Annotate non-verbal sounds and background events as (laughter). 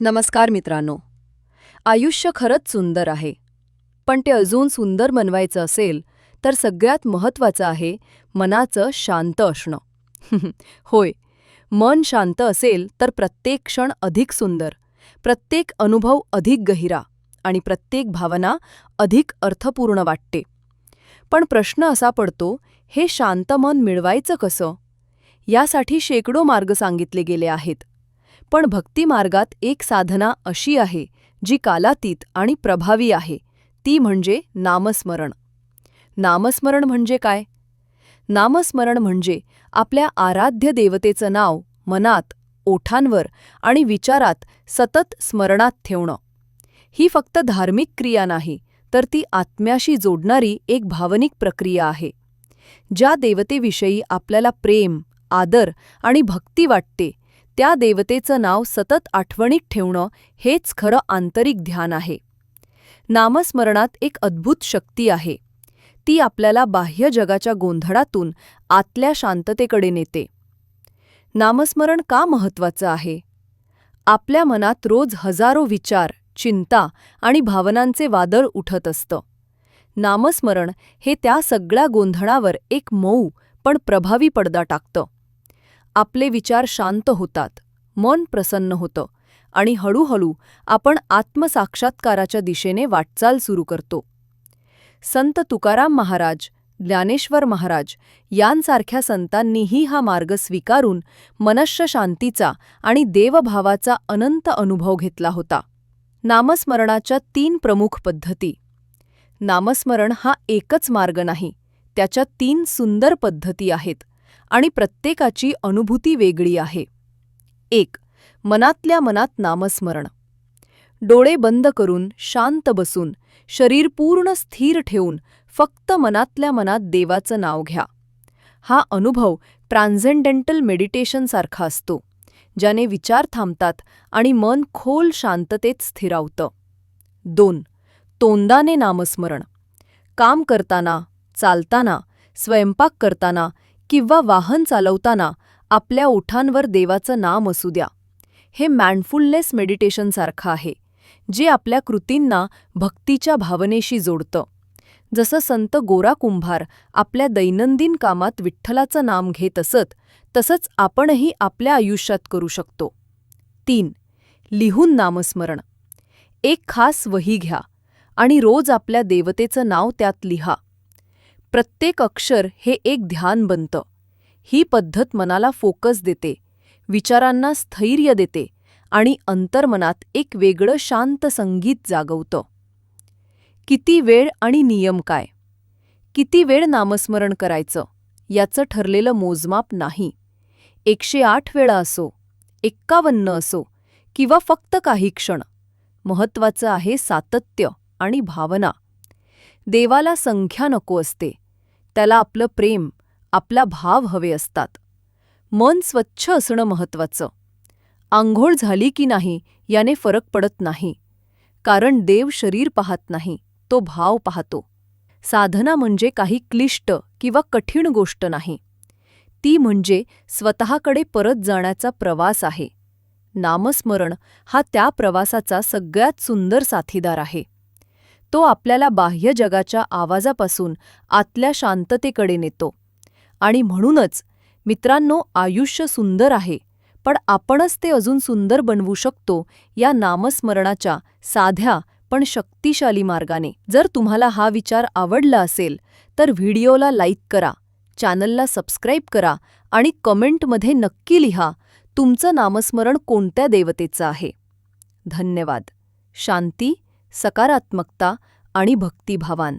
नमस्कार मित्रांनो. आयुष्य खरंच सुंदर आहे. पण ते अजून सुंदर बनवायचं असेल तर सगळ्यात महत्त्वाचं आहे मनाचं शांत असणं. (laughs) होय मन शांत असेल तर प्रत्येक क्षण अधिक सुंदर प्रत्येक अनुभव अधिक गहिरा आणि प्रत्येक भावना अधिक अर्थपूर्ण वाटते. पण प्रश्न असा पडतो हे शांत मन मिळवायचं कसं? यासाठी शेकडो मार्ग सांगितले गेले आहेत. पण भक्तिमार्गात एक साधना अशी आहे जी कालातीत आणि प्रभावी आहे. ती म्हणजे नामस्मरण. नामस्मरण म्हणजे काय? नामस्मरण म्हणजे आपल्या आराध्य देवतेचं नाव मनात ओठांवर आणि विचारात सतत स्मरणात ठेवणं. ही फक्त धार्मिक क्रिया नाही तर ती आत्म्याशी जोडणारी एक भावनिक प्रक्रिया आहे. ज्या देवतेविषयी आपल्याला प्रेम आदर आणि भक्ती वाटते त्या देवतेचं नाव सतत आठवणीत ठेवणं हेच खरं आंतरिक ध्यान आहे. नामस्मरणात एक अद्भुत शक्ती आहे. ती आपल्याला बाह्य जगाच्या गोंधळातून आतल्या शांततेकडे नेते. नामस्मरण का महत्वाचं आहे? आपल्या मनात रोज हजारो विचार चिंता आणि भावनांचे वादळ उठत असतं. नामस्मरण हे त्या सगळ्या गोंधळावर एक मऊ पण प्रभावी पडदा टाकतं. आपले विचार शांत होतात मन प्रसन्न होतं आणि हळूहळू आपण आत्मसाक्षात्काराच्या दिशेने वाटचाल सुरू करतो. संत तुकाराम महाराज ज्ञानेश्वर महाराज यांसारख्या संतांनीही हा मार्ग स्वीकारून मनश्य शांतीचा आणि देवभावाचा अनंत अनुभव घेतला होता. नामस्मरणाच्या तीन प्रमुख पद्धती. नामस्मरण हा एकच मार्ग नाही त्याच्या तीन सुंदर पद्धती आहेत. आणि प्रत्येकाची अनुभूती वेगळी आहे. एक मनातल्या मनात नामस्मरण. डोळे बंद करून शांत बसून शरीर पूर्ण स्थिर ठेवून फक्त मनातल्या मनात देवाचं नाव घ्या. हा अनुभव ट्रान्झेंडेंटल मेडिटेशनसारखा असतो ज्याने विचार थांबतात आणि मन खोल शांततेत स्थिरावतं. दोन तोंडाने नामस्मरण. काम करताना चालताना स्वयंपाक करताना किंवा वाहन चालवताना आपल्या ओठांवर देवाचं नाम असू द्या. हे मॅनफुलनेस मेडिटेशनसारखं आहे जे आपल्या कृतींना भक्तीच्या भावनेशी जोडतं. जसं संत गोरा कुंभार आपल्या दैनंदिन कामात विठ्ठलाचं नाम घेत असत तसंच आपणही आपल्या आयुष्यात करू शकतो. तीन लिहून नामस्मरण. एक खास वही घ्या आणि रोज आपल्या देवतेचं नाव त्यात लिहा. प्रत्येक अक्षर हे एक ध्यान बनतं. ही पद्धत मनाला फोकस देते विचारांना स्थैर्य देते आणि अंतर्मनात एक वेगळं शांत संगीत जागवतं. किती वेळ आणि नियम काय? किती वेळ नामस्मरण करायचं? याचं ठरलेलं मोजमाप नाही. एकशे आठ वेळा असो एक्कावन्न असो किंवा फक्त काही क्षण. महत्वाचं आहे सातत्य आणि भावना. देवाला संख्या नको असते. त्याला आपलं प्रेम आपला भाव हवे असतात. मन स्वच्छ असणं महत्त्वाचं. आंघोळ झाली की नाही याने फरक पडत नाही. कारण देव शरीर पाहत नाही तो भाव पाहतो. साधना म्हणजे काही क्लिष्ट किंवा कठीण गोष्ट नाही. ती म्हणजे स्वतःकडे परत जाण्याचा प्रवास आहे. नामस्मरण हा त्या प्रवासाचा सगळ्यात सुंदर साथीदार आहे. तो आपल्याला बाह्य जगाच्या आवाजापासून आतल्या शांततेकडे नेतो. आणि म्हणूनच मित्रांनो आयुष्य सुंदर आहे पण आपणच ते अजून सुंदर बनवू शकतो या नामस्मरणाच्या साध्या पण शक्तिशाली मार्गाने. जर तुम्हाला हा विचार आवडला असेल तर व्हिडिओला लाईक करा चॅनलला सबस्क्राईब करा आणि कमेंटमध्ये नक्की लिहा तुमचं नामस्मरण कोणत्या देवतेचं आहे. धन्यवाद. शांती सकारात्मकता आणि भक्तिभावान.